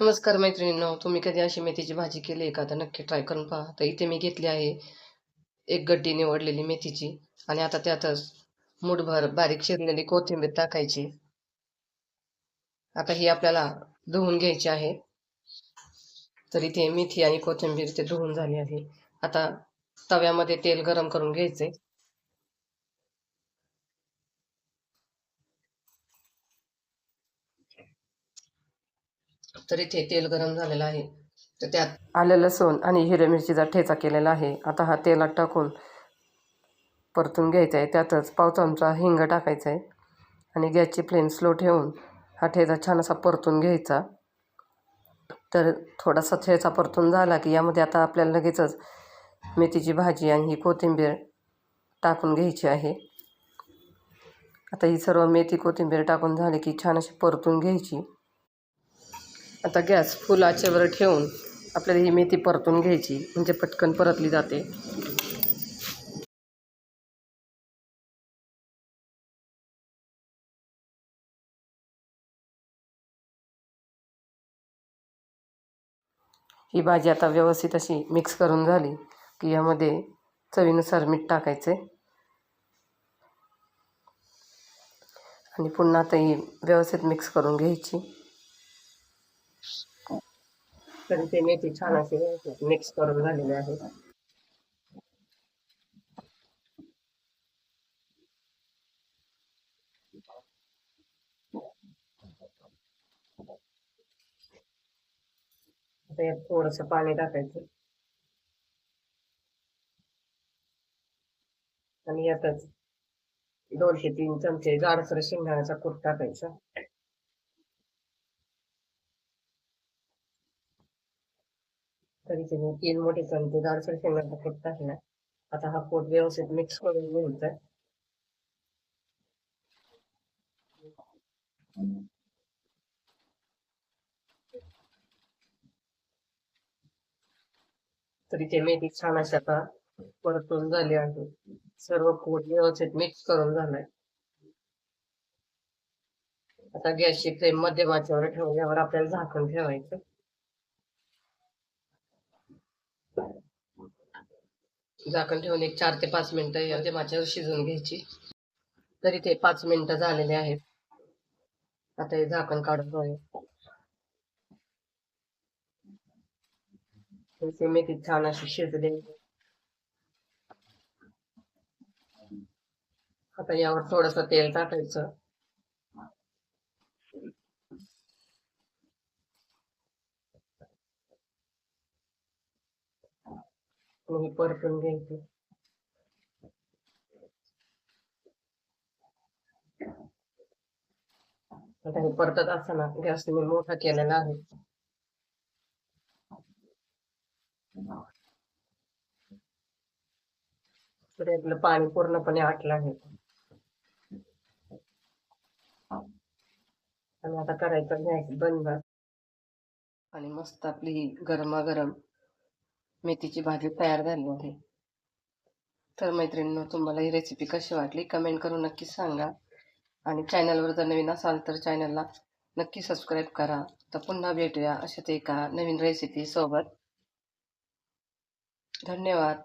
नमस्कार मैत्रिणींनो तुम्ही कधी अशी मेथीची भाजी केली आहे का? तर नक्की ट्राय करून पहा. तर इथे मी घेतली आहे एक गड्डी निवडलेली मेथीची आणि आता त्यातच मुठभर बारीक शिरलेली कोथिंबीर टाकायची. आता ही आपल्याला धुवून घ्यायची आहे. तर इथे मेथी आणि कोथिंबीर ते धुवून झाली आहे. आता तव्यामध्ये तेल गरम करून घ्यायचे तर इथे तेल गरम झालेलं आहे. तर त्यात आलं लसूण आणि हिरव्या मिरचीचा ठेचा केलेला आहे. आता हा तेलात टाकून परतून घ्यायचा आहे त्यातच पाव चमचा हिंग टाकायचा आहे आणि गॅसची फ्लेम स्लो ठेवून हा ठेचा छान असा परतून घ्यायचा. तर थोडासा ठेचा परतून झाला की यामध्ये आता आपल्याला लगेचच मेथीची भाजी आणि ही कोथिंबीर टाकून घ्यायची आहे. आता ही सर्व मेथी कोथिंबीर टाकून झाली की छान अशी परतून घ्यायची. आता गॅस फुल आचेवर ठेवून आपल्याला ही मेथी परतून घ्यायची म्हणजे पटकन परतली जाते. ही भाजी आता व्यवस्थित अशी मिक्स करून झाली की यामध्ये चवीनुसार मीठ टाकायचे. आणि पुन्हा आता ही व्यवस्थित मिक्स करून घ्यायची. तर ते मेथी छान असे मिक्स करून झालेले आहे. यात थोडस पाणी टाकायचं. आणि यातच दोनशे तीन चमचे जाडसर शेंगदाण्याचा कूट टाकायचा. तरी मी तीन मोठे चमचे जाडसर शेंगदाण्याचा कूट टाकला आता हा कूट व्यवस्थित मिक्स करून घ्यायचा तरी. ते मेथी छान अशा आता परतून झाली आहे. सर्व कूट व्यवस्थित मिक्स करून झालाय. आता गॅसची फ्लेम मध्यमाच्यावर ठेवल्यावर आपल्याला झाकण ठेवायचं. झाकण ठेवून एक चार ते पाच मिनिटं या माझ्यावर शिजवून घ्यायची. तरी ते पाच मिनिटं झालेले आहेत. आता हे झाकण काढून घेऊया मेथी छान अशी शिजले आता यावर थोडस तेल टाकायचं. मी परतून घ्यायची आता हे परतत असताना गॅस मी मोठा केलेला आहे तर आपलं पाणी पूर्णपणे आटलं आहे आणि आता करायचं गॅस बंद आणि मस्त आपली ही गरमागरम मेथीची भाजी तयार झाली आहे. तर मैत्रिणींनो तुम्हाला ही रेसिपी कशी वाटली? कमेंट करून नक्की सांगा. आणि चॅनलवर जर नवीन असाल तर चॅनलला नक्की सबस्क्राईब करा. तर पुन्हा भेटूया अशाच एका नवीन रेसिपी सोबत. धन्यवाद.